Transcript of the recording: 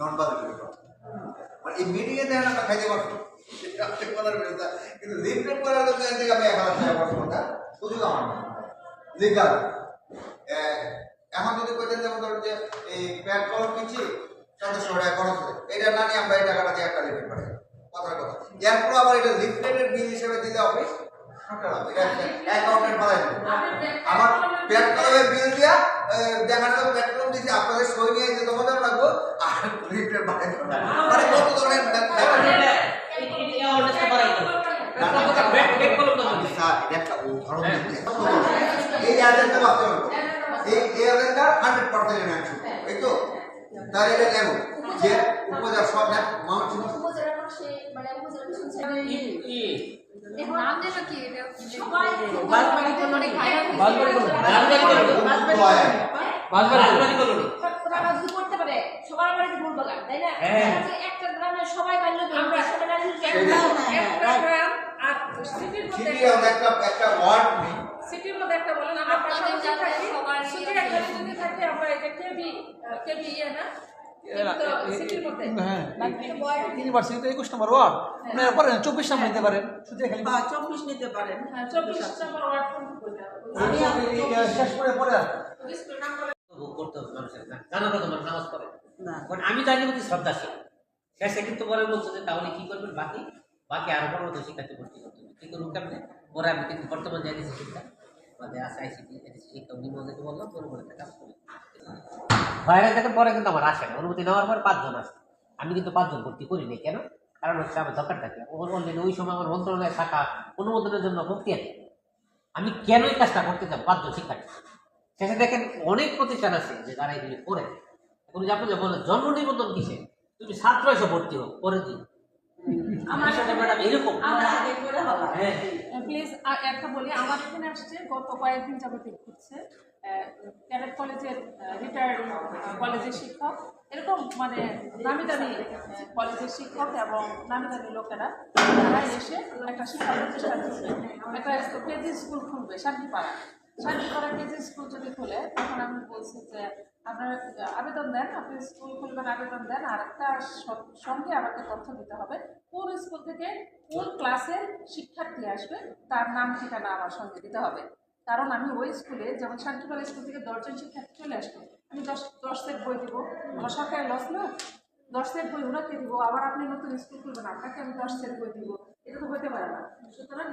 নন মানে এই মিটিংয়ে দেখেন আমরা খাইতে পারতো এটা হচ্ছে কথার বিরুদ্ধে। কিন্তু লিফলেট করার জন্য থেকে আমি এক হাজার টাকা খরচ করতাম সুযোগ আমার। লিগাল এখন যদি কইতেন যেমন ধরুন যে এই প্যাড কলম কিনছি সদস্য টাকা খরচ হবে এটা না নিয়ে আমরা এই টাকাটা দিয়ে একটা লিফলেট পাঠাই কথার কথা। এরপর আবার এটা লিফলেটের বিল হিসেবে দিলে অফিস আমার প্যাড কলমের বিল দিয়া দেখা যাবে প্যাড কলম দিয়েছি আপনাদের সই নিয়ে যে তোমাদের লাগবো আর লিফলেট বানাই দেবো মানে কত ধরনের। এই এজেন্টটা বাঁচতে হবে এই এজেন্টটা হান্ড্রেড পার্সেন্ট অ্যাকশন এই তো তার এটা কেমন যে উপজেলা সব মানুষ উপজেলা মানে উপজেলা বালবাড়ি কলোনি সবার বাড়িতে ফুল বাগান তাই না হ্যাঁ। একটা গ্রামে সবাই পারল আমরা। একটা গ্রাম আর সিটির মধ্যে একটা একটা ওয়ার্ড নেই সিটির মধ্যে একটা বলেন আমরা পাশাপাশি থাকি সবার সিটির একটা যদি থাকে আমরা এটা কেবি কেবি ইয়ে না কিন্তু সিটির মধ্যে হ্যাঁ ইউনিভার্সিটিতে একুশ নম্বর ওয়ার্ড আপনারা পারেন চব্বিশ নম্বর নিতে পারেন শুধু খালি চব্বিশ নিতে পারেন হ্যাঁ চব্বিশ নম্বর ওয়ার্ড শেষ করে পরে করতে হবে মানুষের জানা নামাজ পড়ে কারণ আমি তার প্রতি শ্রদ্ধাশীল। শেষে কিন্তু পরে বলছে যে তাহলে কি করবেন? বাকি বাকি আরও বড় মতো শিক্ষার্থী ভর্তি করতে হবে। কি করুন কেমনে? পরে আমি কিন্তু বর্তমান যাই দিচ্ছি শিক্ষা আমাদের আছে আইসিটি শিক্ষা, উনি মধ্যে বললাম পরে পরে একটা কাজ করি বাইরে থেকে পরে কিন্তু আমার আসে না। অনুমতি নেওয়ার পর পাঁচজন আসে। আমি কিন্তু পাঁচজন ভর্তি করিনি কেন? কারণ হচ্ছে আমার দরকার থাকে। অলরেডি ওই সময় আমার মন্ত্রণালয়ের থাকা অনুমোদনের জন্য ভর্তি আছে আমি কেন এই কাজটা করতে চাই পাঁচজন শিক্ষার্থী? শেষে দেখেন অনেক প্রতিষ্ঠান আছে যে তারা এগুলি করে। এখন আপনি যে বলেন জন্ম নিবন্ধন কিসে তুমি ছাত্র এসে ভর্তি হোক পরে দিন। আমার সাথে ম্যাডাম এরকম। করে হ্যাঁ। প্লিজ একটা বলি আমার এখানে আসছে গত কয়েকদিন যাবত ঘুরছে। ক্যাডেট কলেজের রিটায়ার্ড কলেজের শিক্ষক। এরকম মানে নামি দামি কলেজের শিক্ষক এবং নামি দামি লোকেরা তারা এসে একটা শিক্ষা প্রতিষ্ঠান খুলবে। একটা কেজি স্কুল খুলবে শান্তিপাড়া শান্তিপাড়া কেজি স্কুল আমি বলছি যে আপনারা আবেদন দেন, আপনি স্কুল খুলবেন আবেদন দেন আর একটা সঙ্গে আমাকে তথ্য দিতে হবে। কোন স্কুল থেকে কোন ক্লাসের শিক্ষার্থী আসবে, তার নাম, ঠিকানা আমার সঙ্গে দিতে হবে। কারণ আমি ওই স্কুলে, যেমন শান্তিপাড়া স্কুল থেকে দশজন শিক্ষার্থী চলে আসবে আমি দশ দশ সেট বই দিব। আমার লস না? দশ সেট বই ওনাকে দিব। আবার আপনি নতুন স্কুল খুলবেন, আপনাকে আমি দশ সেট বই দিব। এটা তো হতে পারে না। সুতরাং